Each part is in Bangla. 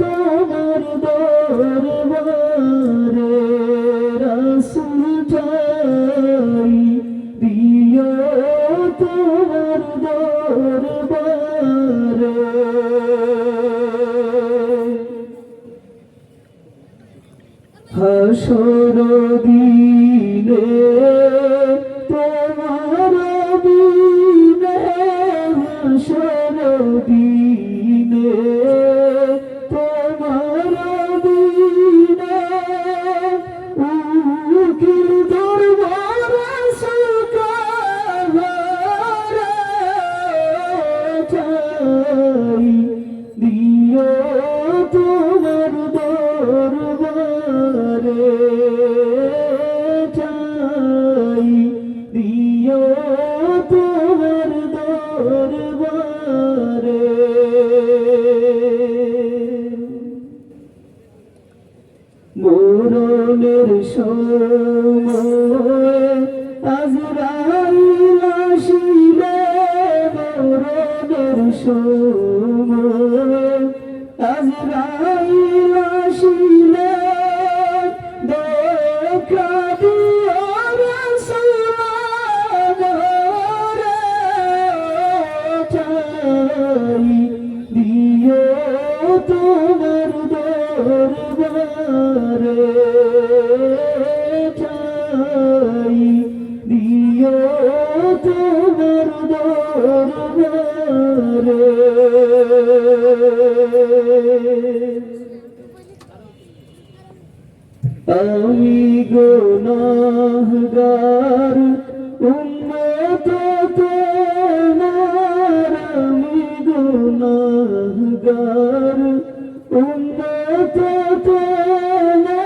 তোমার দরবারে রাসূল ছাই দিও তোমার দরবারে। হাসর দিনে তোমার দরবারে। মরণের সময় আজরাইল আসিলে মরণের সময় চাই দিও তোমার দরবারে। চাই দিও তোমার দরবারে। আমি গুনাহগার গুনাহগার উম্মত তোমার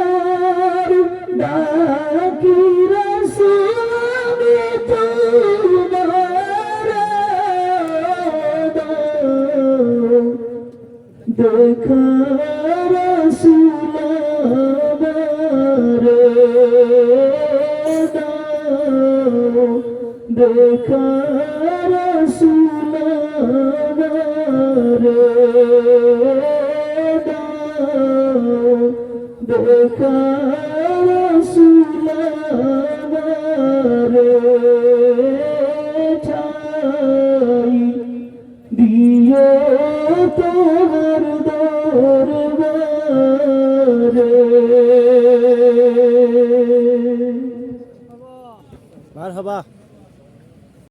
ডাকি রাসূল দেখা রসুল দেখা রসুল দিও তোমার দরবারে